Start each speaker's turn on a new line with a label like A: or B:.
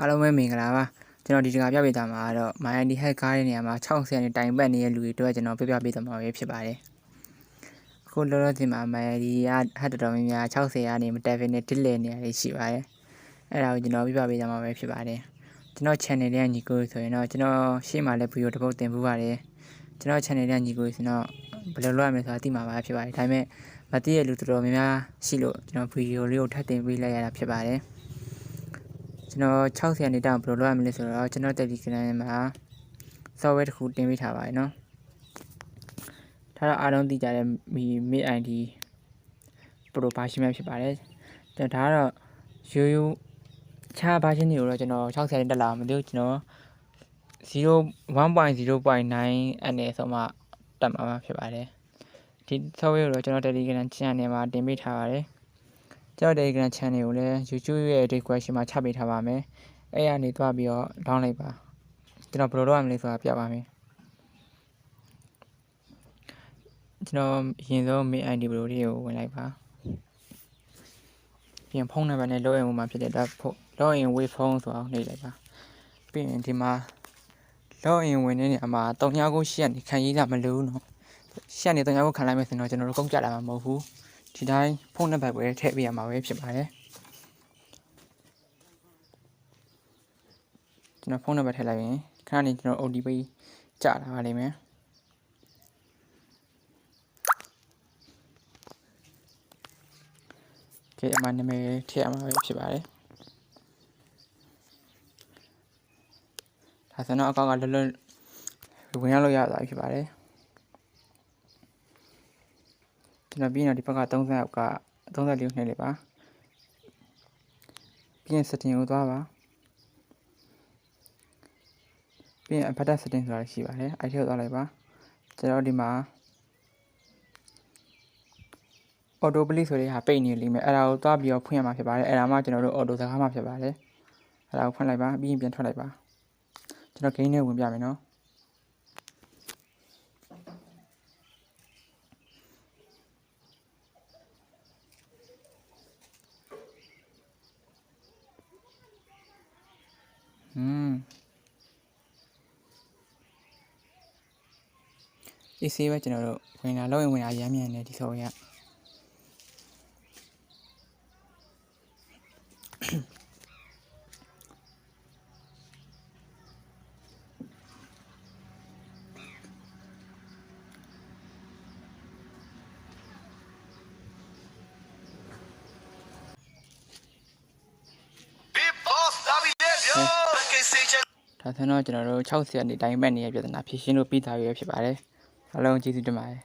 A: အားလုံးပဲမင်္ဂလာပါကျွန်တော်ဒီတခါပြပေးသွားမှာကတော့ My ID hack ကားတဲ့နေရာမှာ60နဲ့တိုင်ပတ်နေတဲ့လူတွေအတွက်ကျွန်တော်ပြပြပေးသွားမှာပဲဖြစ်ပါတယ်အခုလောလောဆယ်မှာ My ID ကဟတ်တော်တော်များများ60ကနေမတက်ဖ ೇನೆ တစ်လဲနေရာလေးရှိပါတယ်အဲ့ဒါကိုကျွန်တော်ပြပြပေးသွားမှာပဲဖြစ်ပါတယ်ကျွန်တော် channel လေးကညီကိုဆိုရင်တော့ကျွန်တော်ရှေ့မှာလည်းဗီဒီယိုတစ်ပုတ်တင်ပူပါတယ်ကျွန်တော် channel လေးကညီကိုဆိုတော့ဘယ်လိုလုပ်ရမလဲဆိုတာသိမှာပါဖြစ်ပါတယ်ဒါပေမဲ့မသိတဲ့လူတော်တော်များများရှိလို့ကျွန်တော်ဗီဒီယိုလေးကိုထပ်တင်ပေးလိုက်ရတာဖြစ်ပါတယ် ကျွန်တော်60ရာနေတောင်ဘယ်လိုလုပ်ရမလဲဆိုတော့ကျွန်တော် Telegram မှာ software တစ်ခုတင်ပေးထားပါတယ်နော်ဒါတော့အားလုံးသိကြတဲ့မီ Mid ID Pro version ပဲဖြစ်ပါတယ်ဒါကတော့ရိုးရိုးခြား version တွေကိုတော့ကျွန်တော်60ရာတက်လာမသိဘူးကျွန်တော်0.1.0.9အနေဆိုမှတက်မှာဖြစ်ပါတယ်ဒီ software ကိုတော့ကျွန်တော် Telegram channel မှာတင်ပေးထားပါတယ် ကျွန်တော် Telegram channel ကိုလည်း YouTube ရဲ့ description မှာချပေးထားပါမယ်။အဲ့ရနေသွားပြီးတော့ down လိုက်ပါ။ကျွန်တော်ဘယ်လိုလုပ်ရမလဲဆိုတာပြပါမယ်။ကျွန်တော်အရင်ဆုံး main ID ဘယ်လိုလေးကိုဝင်လိုက်ပါ။ပြန်ဖုန်းနံပါတ်နဲ့ login ဝင်မှာဖြစ်တဲ့ဒါဖုန်း login with phone ဆိုအောင်နှိပ်လိုက်ပါ။ပြီးရင်ဒီမှာ login ဝင်တဲ့နေရာမှာ3998ရနေခံရေးလာမလို့နော်။ရှက်နေ3998ခံလိုက်မယ်ဆိုတော့ကျွန်တော်တို့ကုန်ကြလာမှာမဟုတ်ဘူး။ ဒီတိုင်းဖုန်းနံပါတ်ပဲထည့်ပေးရမှာပဲဖြစ်ပါတယ်ကျွန်တော်ဖုန်းနံပါတ်ထည့်လိုက်ရင်ခဏနေကျွန်တော် OTP ကြာလာပါလိမ့်မယ်ကဲအမှနာမည်ထည့်ရမှာပဲဖြစ်ပါတယ်ဒါဆိုတော့အကောင့်ကလွတ်လွတ်ဝင်ရလို့ရတာဖြစ်ပါတယ် ကျွန်တော်ပြီးရင်ဒီဘက်က30အောက်က30လေးနှိပ်လိုက်ပါပြီးရင် setting ကိုသွားပါပြီးရင် avatar setting ဆိုတာရှိပါတယ်အဲ့ဒီကိုသွားလိုက်ပါကျွန်တော်ဒီမှာ auto play ဆိုတဲ့ဟာပိတ်နေလိမ့်မယ်အဲ့ဒါကိုသွားပြီးတော့ဖွင့်ရမှာဖြစ်ပါတယ်အဲ့ဒါမှကျွန်တော်တို့ auto စကားမှာဖြစ်ပါတယ်အဲ့ဒါကိုဖွင့်လိုက်ပါပြီးရင်ပြန်ထွက်လိုက်ပါကျွန်တော် game နဲ့ဝင်ပြမယ်နော် อืม AC ပဲကျွန်တော်တို့ဝင်လာလောက်ရင်ဝင်လာရမ်းမြန်နေဒီဆိုရ ဒါဆိုတော့ကျွန်တော်တို့60ရက်နေတိုင်းမဲ့နေရပြဿနာဖြေရှင်းလို့ပြီးသားပြီဖြစ်ပါတယ်အားလုံးကျေးဇူးတင်ပါတယ်